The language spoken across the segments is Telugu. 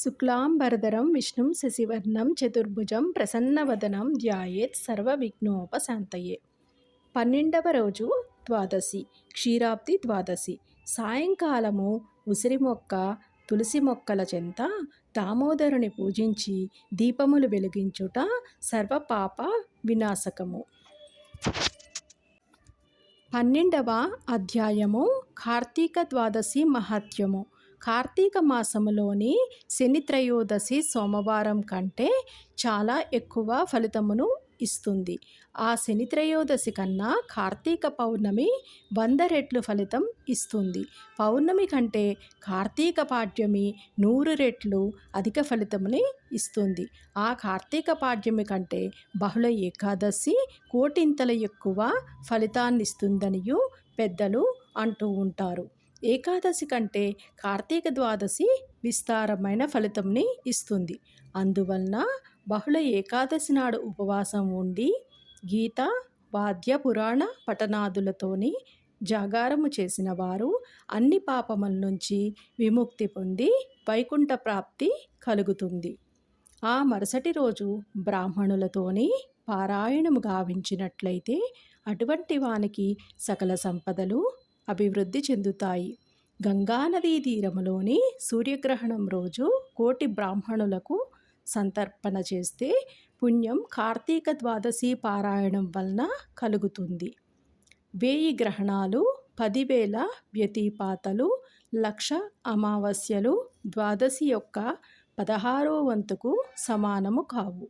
శుక్లాంబరధరం విష్ణుం శశివర్ణం చతుర్భుజం ప్రసన్నవదనం ధ్యాయేత్ సర్వవిఘ్నోపశాంతయే. పన్నెండవ రోజు ద్వాదశి క్షీరాబ్ది ద్వాదశి. సాయంకాలము ఉసిరి మొక్క తులసి మొక్కల చెంత దామోదరుని పూజించి దీపములు వెలిగించుట సర్వపాప వినాశకము. పన్నెండవ అధ్యాయము కార్తీక ద్వాదశి మహత్యము. కార్తీక మాసములోని శని త్రయోదశి సోమవారం కంటే చాలా ఎక్కువ ఫలితమును ఇస్తుంది. ఆ శని త్రయోదశి కన్నా కార్తీక పౌర్ణమి వంద రెట్లు ఫలితం ఇస్తుంది. పౌర్ణమి కంటే కార్తీక పాడ్యమి నూరు రెట్లు అధిక ఫలితముని ఇస్తుంది. ఆ కార్తీక పాడ్యమి కంటే బహుళ ఏకాదశి కోటింతల ఎక్కువ ఫలితాన్ని ఇస్తుందనియు పెద్దలు అంటూ ఉంటారు. ఏకాదశి కంటే కార్తీక ద్వాదశి విస్తారమైన ఫలితంని ఇస్తుంది. అందువలన బహుళ ఏకాదశి నాడు ఉపవాసం ఉండి గీత వాద్య పురాణ పఠనాదులతోని జాగారము చేసిన వారు అన్ని పాపముల నుంచి విముక్తి పొంది వైకుంఠ ప్రాప్తి కలుగుతుంది. ఆ మరుసటి రోజు బ్రాహ్మణులతోని పారాయణము గావించినట్లయితే అటువంటి వానికి సకల సంపదలు అభివృద్ధి చెందుతాయి. గంగానదీ తీరములోని సూర్యగ్రహణం రోజు కోటి బ్రాహ్మణులకు సంతర్పణ చేస్తే పుణ్యం కార్తీక ద్వాదశి పారాయణం వలన కలుగుతుంది. వేయి గ్రహణాలు పదివేల వ్యతిపాతలు లక్ష అమావాస్యలు ద్వాదశి యొక్క పదహారో వంతుకు సమానము కావు.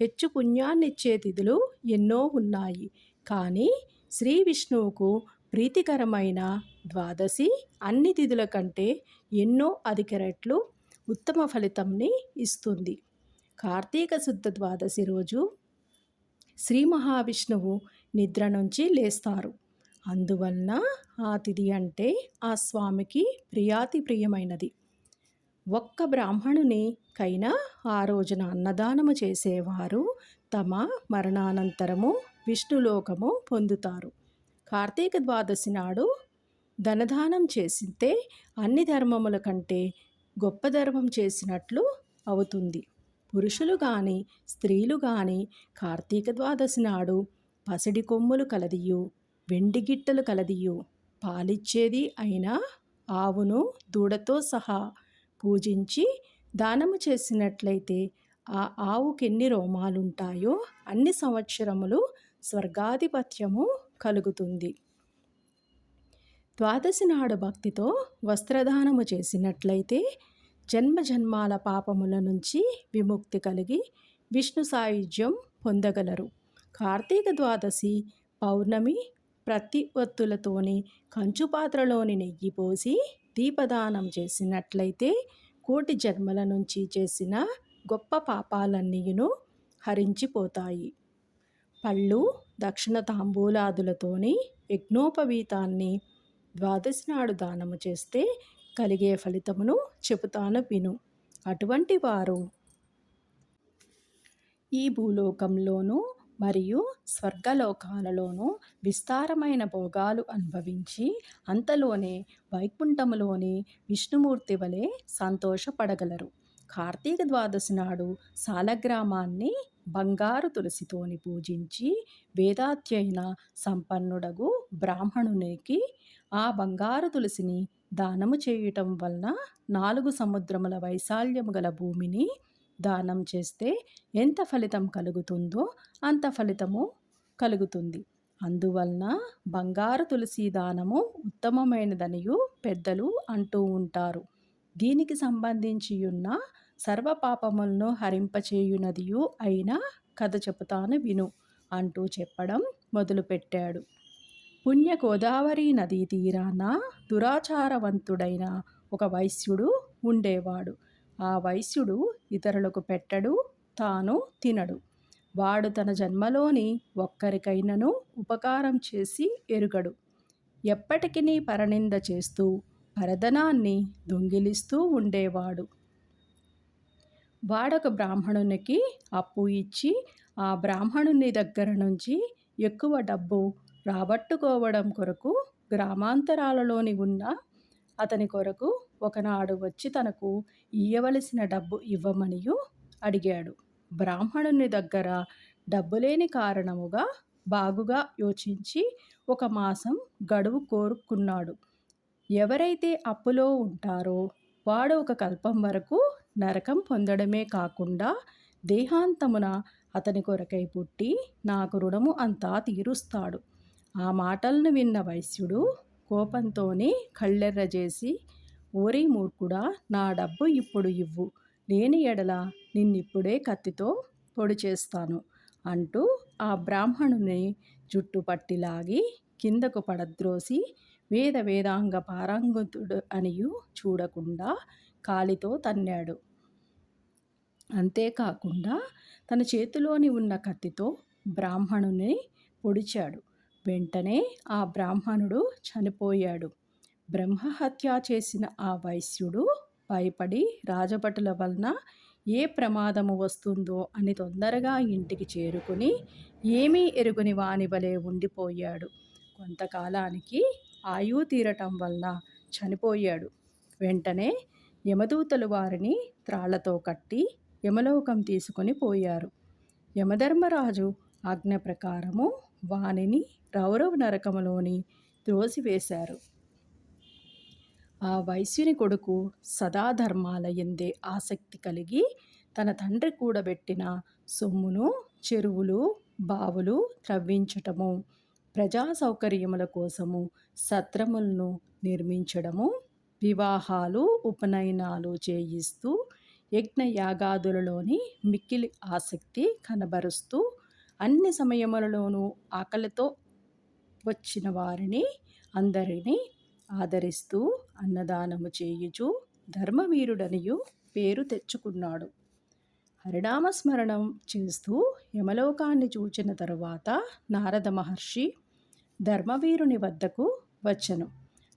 హెచ్చు పుణ్యాన్నిచ్చే తిథులు ఎన్నో ఉన్నాయి. కానీ శ్రీ విష్ణువుకు ప్రీతికరమైన ద్వాదశి అన్ని తిథుల కంటే ఎన్నో అధిక రెట్లు ఉత్తమ ఫలితంని ఇస్తుంది. కార్తీక శుద్ధ ద్వాదశి రోజు శ్రీ మహావిష్ణువు నిద్ర నుంచి లేస్తారు. అందువలన ఆ తిథి అంటే ఆ స్వామికి ప్రియాతి ప్రియమైనది. ఒక్క బ్రాహ్మణుని కైనా ఆ రోజున అన్నదానము చేసేవారు తమ మరణానంతరము విష్ణులోకము పొందుతారు. కార్తీక ద్వాదశి నాడు ధనదానం చేసితే అన్ని ధర్మముల కంటే గొప్ప ధర్మం చేసినట్లు అవుతుంది. పురుషులు కానీ స్త్రీలు కానీ కార్తీక ద్వాదశి నాడు పసిడి కొమ్ములు కలదియు వెండి గిట్టలు కలదియు పాలిచ్చేది అయినా ఆవును దూడతో సహా పూజించి దానము చేసినట్లయితే ఆ ఆవుకెన్ని రోమాలుంటాయో అన్ని సంవత్సరములు స్వర్గాధిపత్యము కలుగుతుంది. ద్వాదశి నాడు భక్తితో వస్త్రదానము చేసినట్లయితే జన్మ జన్మాల పాపముల నుంచి విముక్తి కలిగి విష్ణు సాయుధ్యం పొందగలరు. కార్తీక ద్వాదశి పౌర్ణమి ప్రతి ఒత్తులతోని కంచు పాత్రలోని నెయ్యి పోసి దీపదానం చేసినట్లయితే కోటి జన్మల నుంచి చేసిన గొప్ప పాపాలన్నీయును హరించిపోతాయి. పళ్ళు దక్షిణ తాంబూలాదులతోని యజ్ఞోపవీతాన్ని ద్వాదశి నాడు దానము చేస్తే కలిగే ఫలితమును చెబుతాను విను. అటువంటి వారు ఈ భూలోకంలోనూ మరియు స్వర్గలోకాలలోనూ విస్తారమైన భోగాలు అనుభవించి అంతలోనే వైకుంఠములోని విష్ణుమూర్తి వలె సంతోషపడగలరు. కార్తీక ద్వాదశి నాడు సాలగ్రామాన్ని బంగారు తులసితోని పూజించి వేదాధ్యయన సంపన్నుడగు బ్రాహ్మణునికి ఆ బంగారు తులసిని దానము చేయటం వలన నాలుగు సముద్రముల వైశాల్యము గల భూమిని దానం చేస్తే ఎంత ఫలితం కలుగుతుందో అంత ఫలితము కలుగుతుంది. అందువలన బంగారు తులసి దానము ఉత్తమమైనదనియు పెద్దలు అంటూ ఉంటారు. దీనికి సంబంధించి ఉన్న సర్వపాపములను హరింపచేయునదియు అయిన కథ చెబుతాను విను అంటూ చెప్పడం మొదలుపెట్టాడు. పుణ్య గోదావరి నదీ తీరాన దురాచారవంతుడైన ఒక వైశ్యుడు ఉండేవాడు. ఆ వైశ్యుడు ఇతరులకు పెట్టడు తాను తినడు. వాడు తన జన్మలోని ఒక్కరికైనను ఉపకారం చేసి ఎరుగడు. ఎప్పటికీ పరనింద చేస్తూ పరదనాన్ని దొంగిలిస్తూ ఉండేవాడు. వాడొక బ్రాహ్మణునికి అప్పు ఇచ్చి ఆ బ్రాహ్మణుని దగ్గర నుంచి ఎక్కువ డబ్బు రాబట్టుకోవడం కొరకు గ్రామాంతరాలలోని ఉన్న అతని కొరకు ఒకనాడు వచ్చి తనకు ఇయ్యవలసిన డబ్బు ఇవ్వమనియు అడిగాడు. బ్రాహ్మణుని దగ్గర డబ్బు లేని కారణముగా బాగుగా యోచించి ఒక మాసం గడువు కోరుకున్నాడు. ఎవరైతే అప్పులో ఉంటారో వాడు ఒక కల్పం వరకు నరకం పొందడమే కాకుండా దేహాంతమున అతని కొరకై పుట్టి నాకు రుణము అంతా తీరుస్తాడు. ఆ మాటలను విన్న వైశ్యుడు కోపంతోనే కళ్ళెర్ర చేసి ఓరి మూర్ఖుడా నా డబ్బు ఇప్పుడు ఇవ్వు. లేని ఎడల నిన్నిప్పుడే కత్తితో పొడి చేస్తాను అంటూ ఆ బ్రాహ్మణుని జుట్టు పట్టిలాగి కిందకు పడద్రోసి వేద వేదాంగ పారంగతుడు అనియు చూడకుండా కాలితో తన్నాడు. అంతేకాకుండా తన చేతిలోని ఉన్న కత్తితో బ్రాహ్మణుని పొడిచాడు. వెంటనే ఆ బ్రాహ్మణుడు చనిపోయాడు. బ్రహ్మహత్య చేసిన ఆ వైశ్యుడు భయపడి రాజభటుల వలన ఏ ప్రమాదము వస్తుందో అని తొందరగా ఇంటికి చేరుకుని ఏమీ ఎరుగుని వాని వలె ఉండిపోయాడు. కొంతకాలానికి ఆయువు తీరటం వలన చనిపోయాడు. వెంటనే యమదూతలు వారిని త్రాళ్ళతో కట్టి యమలోకం తీసుకొని పోయారు. యమధర్మరాజు ఆజ్ఞ ప్రకారము వానిని రౌరవ నరకములోని త్రోసివేశారు. ఆ వైశ్యుని కొడుకు సదాధర్మాల ఎందే ఆసక్తి కలిగి తన తండ్రి కూడబెట్టిన సొమ్మును చెరువులు బావులు త్రవ్వించటము ప్రజా సౌకర్యముల కోసము సత్రములను నిర్మించడము వివాహాలు ఉపనయనాలు చేయిస్తూ యజ్ఞయాగాదులలోని మిక్కిలి ఆసక్తి కనబరుస్తూ అన్ని సమయములలోనూ ఆకలితో వచ్చిన వారిని అందరినీ ఆదరిస్తూ అన్నదానము చేయుచు ధర్మవీరుడనియు పేరు తెచ్చుకున్నాడు. హరినామస్మరణం చేస్తూ యమలోకాన్ని చూచిన తరువాత నారద మహర్షి ధర్మవీరుని వద్దకు వచ్చను.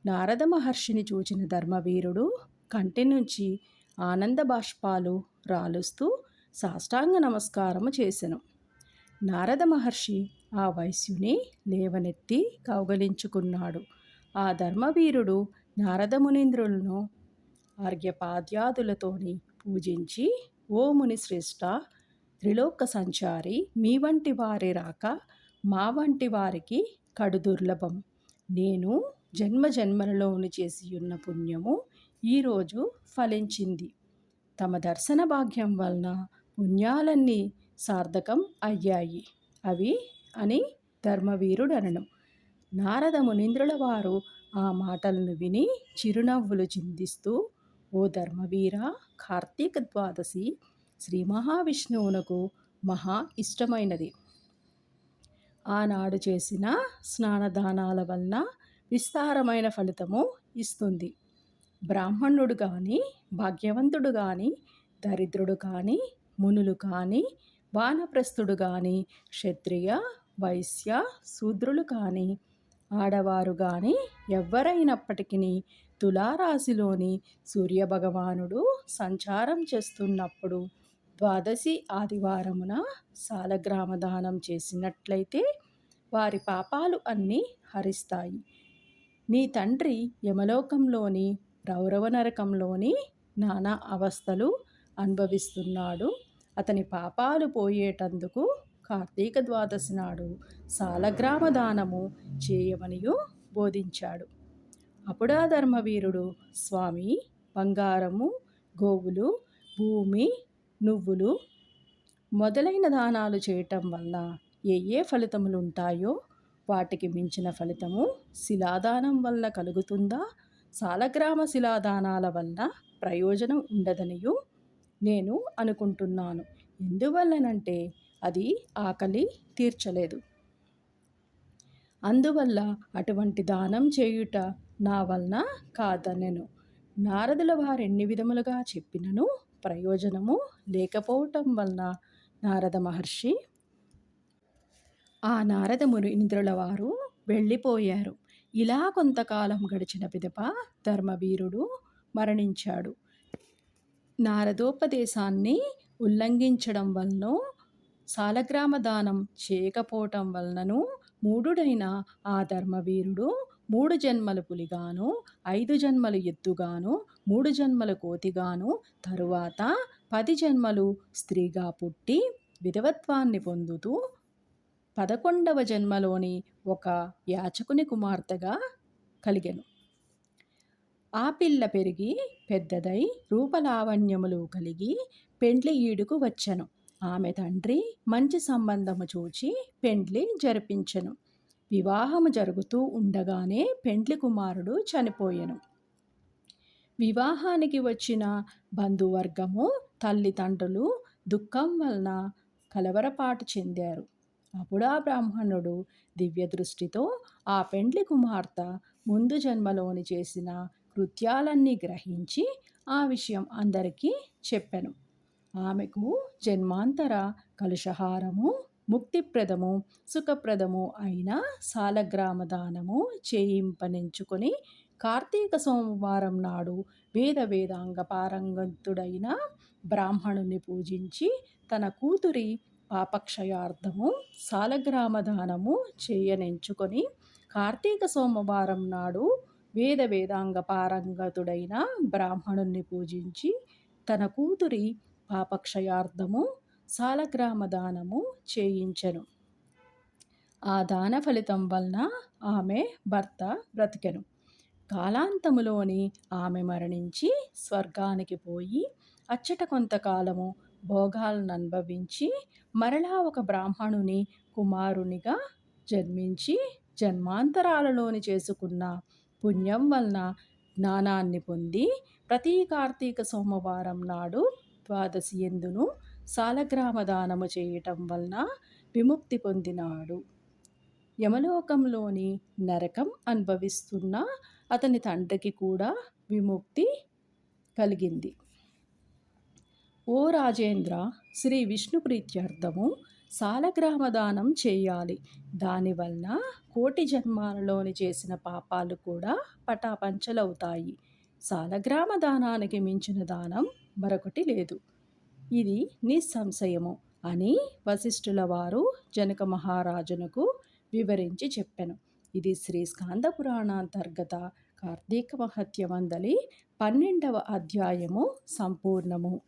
నారద మహర్షిని చూచిన ధర్మవీరుడు కంటి నుంచి ఆనంద బాష్పాలు రాలుస్తూ సాష్టాంగ నమస్కారము చేసెను. నారద మహర్షి ఆ వైశ్యుని లేవనెత్తి కౌగలించుకున్నాడు. ఆ ధర్మవీరుడు నారద మునీంద్రులను ఆర్ఘ్యపాద్యాదులతోని పూజించి ఓ ముని శ్రేష్ట త్రిలోక సంచారి మీ వంటి వారి రాక మా వంటి వారికి కడు దుర్లభం. నేను జన్మ జన్మలలోని చేసి ఉన్న పుణ్యము ఈరోజు ఫలించింది. తమ దర్శన భాగ్యం వలన పుణ్యాలన్నీ సార్థకం అయ్యాయి. అవి అని ధర్మవీరుడు అనడం నారద మునీంద్రుల వారు ఆ మాటలను విని చిరునవ్వులు చిందిస్తూ ఓ ధర్మవీర కార్తీక ద్వాదశి శ్రీ మహావిష్ణువునకు మహా ఇష్టమైనది. ఆనాడు చేసిన స్నానదానాల వలన విస్తారమైన ఫలితము ఇస్తుంది. బ్రాహ్మణుడు కానీ భాగ్యవంతుడు కానీ దరిద్రుడు కానీ మునులు కానీ వానప్రస్థుడు కానీ క్షత్రియ వైశ్య శూద్రులు కానీ ఆడవారు కానీ ఎవ్వరైనప్పటికీ తులారాశిలోని సూర్యభగవానుడు సంచారం చేస్తున్నప్పుడు ద్వాదశి ఆదివారమున సాలగ్రామ దానం చేసినట్లయితే వారి పాపాలు అన్నీ హరిస్తాయి. నీ తండ్రి యమలోకంలోని రౌరవ నరకంలోని నానా అవస్థలు అనుభవిస్తున్నాడు. అతని పాపాలు పోయేటందుకు కార్తీక ద్వాదశి నాడు సాలగ్రామ దానము చేయమనియు బోధించాడు. అప్పుడా ధర్మవీరుడు స్వామి బంగారము గోవులు భూమి నువ్వులు మొదలైన దానాలు చేయటం వల్ల ఏ ఏ ఫలితములు ఉంటాయో వాటికి మించిన ఫలితము శిలాదానం వల్ల కలుగుతుందా? సాలగ్రామ శిలాదానాల వల్ల ప్రయోజనం ఉండదనియు నేను అనుకుంటున్నాను. ఎందువల్లనంటే అది ఆకలి తీర్చలేదు. అందువల్ల అటువంటి దానం చేయుట నా వలన కాదనెను. నారదుల వారు ఎన్ని విధములుగా చెప్పినను ప్రయోజనము లేకపోవటం వలన నారద మహర్షి ఆ నారద మునీంద్రుల వారు వెళ్ళిపోయారు. ఇలా కొంతకాలం గడిచిన పిదప ధర్మవీరుడు మరణించాడు. నారదోపదేశాన్ని ఉల్లంఘించడం వలన సాలగ్రామ దానం చేయకపోవటం వలనను మూఢుడైన ఆ ధర్మవీరుడు మూడు జన్మలు పులిగాను ఐదు జన్మలు ఎద్దుగాను మూడు జన్మలు కోతిగాను తరువాత పది జన్మలు స్త్రీగా పుట్టి విధవత్వాన్ని పొందుతూ పదకొండవ జన్మలోని ఒక యాచకుని కుమార్తెగా కలిగెను. ఆ పిల్ల పెరిగి పెద్దదై రూపలావణ్యములు కలిగి పెండ్లి ఈడుకు వచ్చెను. ఆమె తండ్రి మంచి సంబంధము చూచి పెండ్లి జరిపించెను. వివాహము జరుగుతూ ఉండగానే పెండ్లి కుమారుడు చనిపోయెను. వివాహానికి వచ్చిన బంధువర్గము తల్లిదండ్రులు దుఃఖం వలన కలవరపాటు చెందారు. అప్పుడు ఆ బ్రాహ్మణుడు దివ్య దృష్టితో ఆ పెండ్లి కుమార్తె ముందు జన్మలోని చేసిన కృత్యాలన్నీ గ్రహించి ఆ విషయం అందరికీ చెప్పెను. ఆమెకు జన్మాంతర కలుషహారము ముక్తిప్రదము సుఖప్రదము అయిన సాలగ్రామ దానము చేయింపనించుకొని కార్తీక సోమవారం నాడు వేద వేదాంగ పారంగతుడైన బ్రాహ్మణుని పూజించి తన కూతురి పాపక్షయార్థము సాలగ్రామ దానము చేయనెంచుకొని కార్తీక సోమవారం నాడు వేద వేదాంగ పారంగతుడైన బ్రాహ్మణుణ్ణి పూజించి తన కూతురి పాపక్షయార్థము సాలగ్రామ దానము చేయించెను. ఆ దాన ఫలితం వలన ఆమె భర్త బ్రతికెను. కాలాంతములోని ఆమె మరణించి స్వర్గానికి పోయి అచ్చట కొంతకాలము భోగాలను అనుభవించి మరలా ఒక బ్రాహ్మణుని కుమారునిగా జన్మించి జన్మాంతరాలలోని చేసుకున్న పుణ్యం వలన జ్ఞానాన్ని పొంది ప్రతి కార్తీక సోమవారం నాడు ద్వాదశి ఎందును సాలగ్రామ దానము చేయటం వలన విముక్తి పొందినాడు. యమలోకంలోని నరకం అనుభవిస్తున్న అతని తండ్రికి కూడా విముక్తి కలిగింది. ఓ రాజేంద్ర శ్రీ విష్ణు ప్రీత్యర్థము సాలగ్రామ దానం చేయాలి దానివలన కోటి జన్మాలలోని చేసిన పాపాలు కూడా పటాపంచలవుతాయి. సాలగ్రామ దానానికి మించిన దానం మరొకటి లేదు. ఇది నిస్సంశయము అని వశిష్ఠుల వారు జనక మహారాజునకు వివరించి చెప్పాను. ఇది శ్రీ స్కాంద పురాణాంతర్గత కార్తీక మహత్యమందలి పన్నెండవ అధ్యాయము సంపూర్ణము.